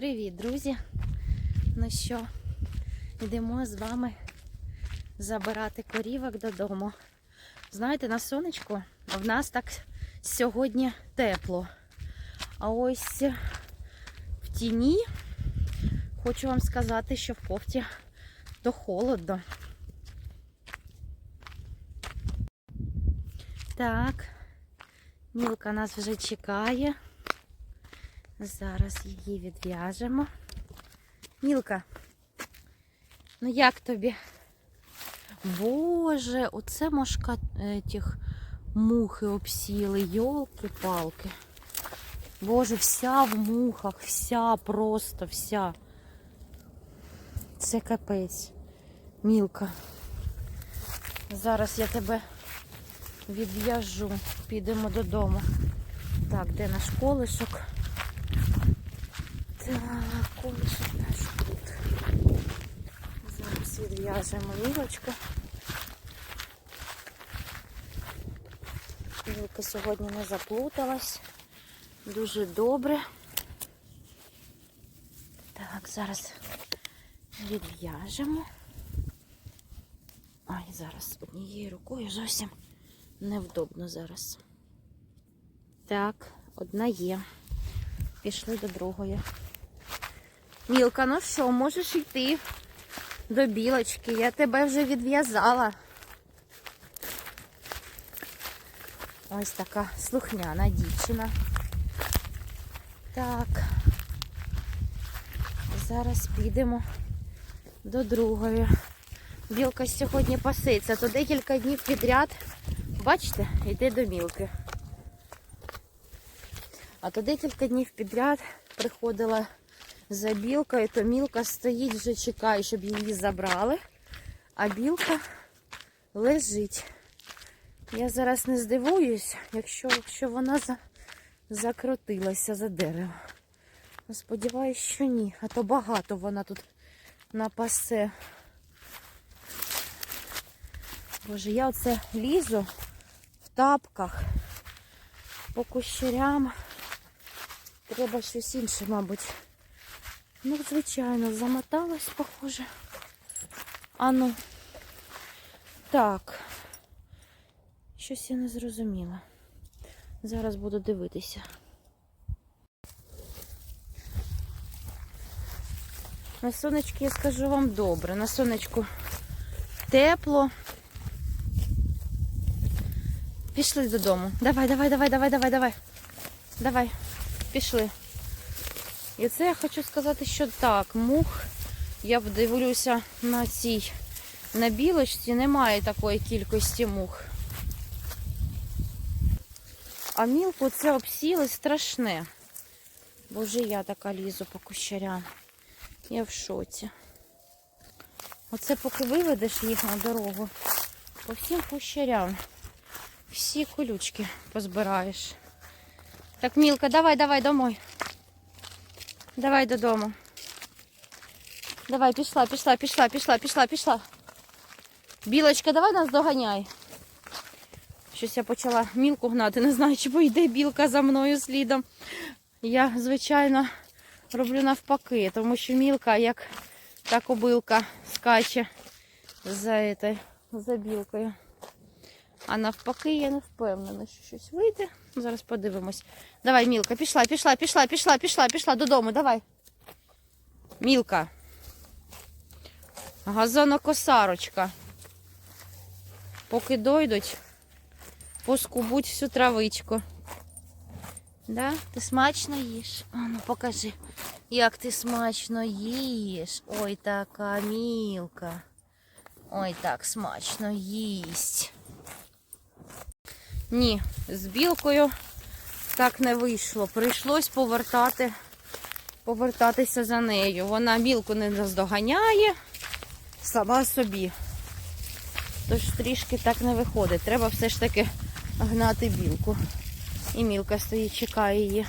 Привіт, друзі! Ну що, йдемо з вами забирати корівок додому. Знаєте, на сонечку в нас так сьогодні тепло. А ось в тіні хочу вам сказати, що в кофті то холодно. Так, Мілка нас вже чекає. Зараз її відв'яжемо. Мілка, ну як тобі? Боже, оце мошка е, тих мухи обсіли, йолки-палки. Боже, вся в мухах, вся просто вся. Це капець. Мілка. Зараз я тебе відв'яжу. Підемо додому. Так, де наш колишок? Так, колишок наш тут. Зараз відв'яжемо мілочку. Мілка сьогодні не заплуталась. Дуже добре. Так, зараз відв'яжемо. Ай, зараз однією рукою зовсім невдобно зараз. Так, одна є. Пішли до другої. Мілка, ну що, можеш йти до білочки. Я тебе вже відв'язала. Ось така слухняна дівчина. Так. Зараз підемо до другої. Білка сьогодні паситься, то декілька днів підряд, бачите, йде до мілки. А то декілька днів підряд приходила за білкою, то мілка стоїть, вже чекає, щоб її забрали, а білка лежить. Я зараз не здивуюсь, якщо, якщо вона за... закрутилася за дерево. Ну, Сподіваюсь, що ні, а то багато вона тут напасе. Боже, я оце лізу в тапках по кущерям. Треба щось інше, мабуть. Ну, звичайно, замоталась, похоже. А ну. Так. Щось я не зрозуміла. Зараз буду дивитися. На сонечки я скажу вам добре. На сонечку тепло. Пішли додому. Давай, давай, давай, давай, давай, давай. Давай, пішли. І це я хочу сказати, що так, мух, я дивлюся на цій, на білочці, немає такої кількості мух. А мілку це обсіли страшне. Боже, я така лізу по кущарям. Я в шоці. Оце поки виведеш їх на дорогу, по всім кущарям. Всі колючки позбираєш. Так, Мілка, давай, давай домой. Давай додому. Давай, пішла, пішла, пішла, пішла, пішла, пішла. Білочка, давай нас доганяй. Щось я почала мілку гнати, не знаю, чи пойде білка за мною слідом. Я, звичайно, роблю навпаки, тому що мілка, як та кобилка, скаче за, этой, за білкою. А навпаки, я не впевнена, що щось вийде. Зараз подивимось. Давай, Мілка, пішла, пішла, пішла, пішла, пішла, пішла додому, давай. Мілка. Газонокосарочка. Поки дойдуть, поскубуть всю травичку. Да? Ти смачно їш? А ну покажи, як ти смачно їш. Ой, така мілка. Ой, так смачно їсть. Ні, з білкою так не вийшло. Прийшлось повертати, повертатися за нею. Вона білку не наздоганяє сама собі. Тож трішки так не виходить. Треба все ж таки гнати білку. І мілка стоїть, чекає її.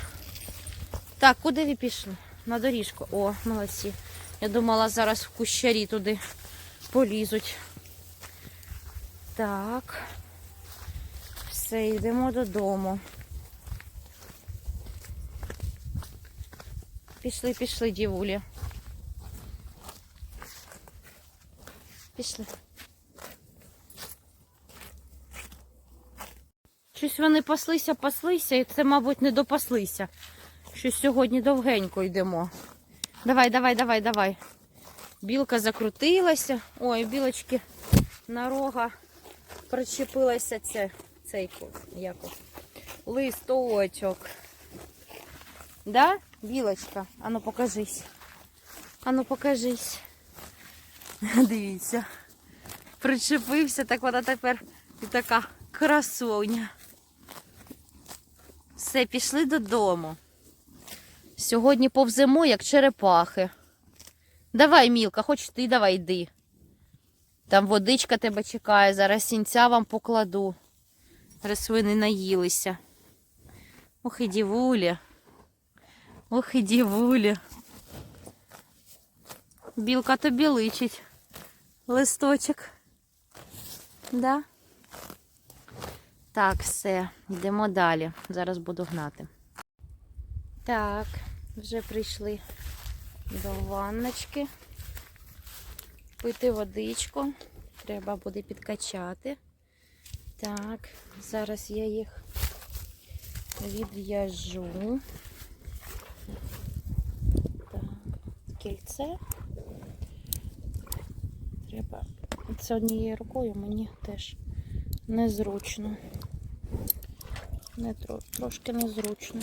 Так, куди ви пішли? На доріжку. О, молодці. Я думала, зараз в кущарі туди полізуть. Так. Все, йдемо додому. Пішли, пішли, дівулі. Пішли. Щось вони паслися, паслися, і це, мабуть, не допаслися. Щось сьогодні довгенько йдемо. Давай, давай, давай, давай. Білка закрутилася. Ой, білочки на рога причепилася це, цей ко- як от, листочок. Да, білочка? Ану покажись. Ану покажись. Дивіться. Причепився, так вона тепер і така красуня. Все, пішли додому. Сьогодні повземо, як черепахи. Давай, Мілка, хоч ти давай йди. Там водичка тебе чекає, зараз сінця вам покладу. Раз ви не наїлися. Ох і дівуля. Ох і дівуля. Білка тобі личить. Листочок. Да? Так, все, йдемо далі. Зараз буду гнати. Так, вже прийшли до ванночки. Пити водичку. Треба буде підкачати. Так, зараз я їх відв'яжу. Так, кільце. Треба. Це однією рукою мені теж незручно. Не тро, трошки незручно.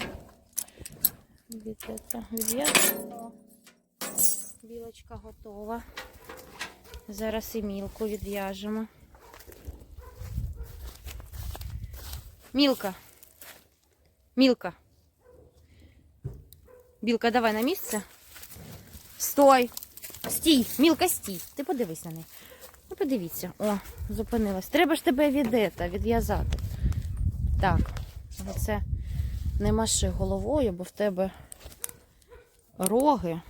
Від, це, відв'язано. Білочка готова. Зараз і мілку відв'яжемо. Мілка. Мілка. Білка, давай на місце. Стой! Стій! Мілка, стій! Ти подивись на неї. Ну, подивіться. О, зупинилась. Треба ж тебе відета, відв'язати. Так, це не маши головою, бо в тебе роги.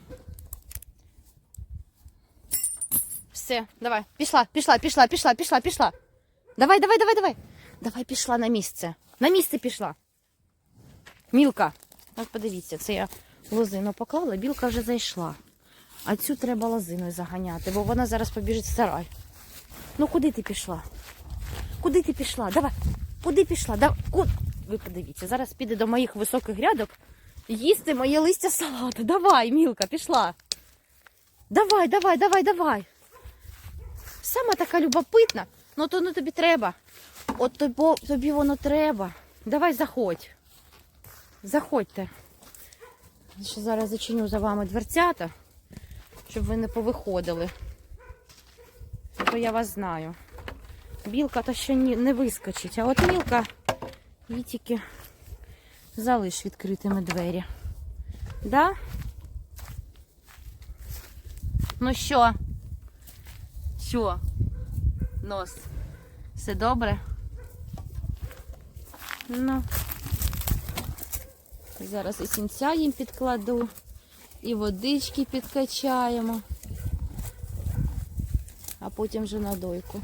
Все, давай, пішла, пішла, пішла, пішла, пішла, пішла. Давай, давай, давай, давай. Давай пішла на місце. На місце пішла. Мілка. От подивіться, це я лозину поклала, білка вже зайшла. А цю треба лозиною заганяти, бо вона зараз побіжить в сарай. Ну куди ти пішла? Куди ти пішла? Давай. Куди пішла? Да... Ку... Ви подивіться, зараз піде до моїх високих грядок їсти моє листя салату. Давай, Мілка, пішла. Давай, давай, давай, давай. Сама така любопитна. Ну то ну, тобі треба. От тобі, тобі воно треба. Давай заходь. Заходьте. Ще зараз зачиню за вами дверцята, щоб ви не повиходили. То я вас знаю. Білка то ще не вискочить, а от мілка їй тільки залиш відкритими двері. Да? Ну що? Що? Нос. Все добре? Ну. Зараз і сінця їм підкладу, і водички підкачаємо, а потім вже на дойку.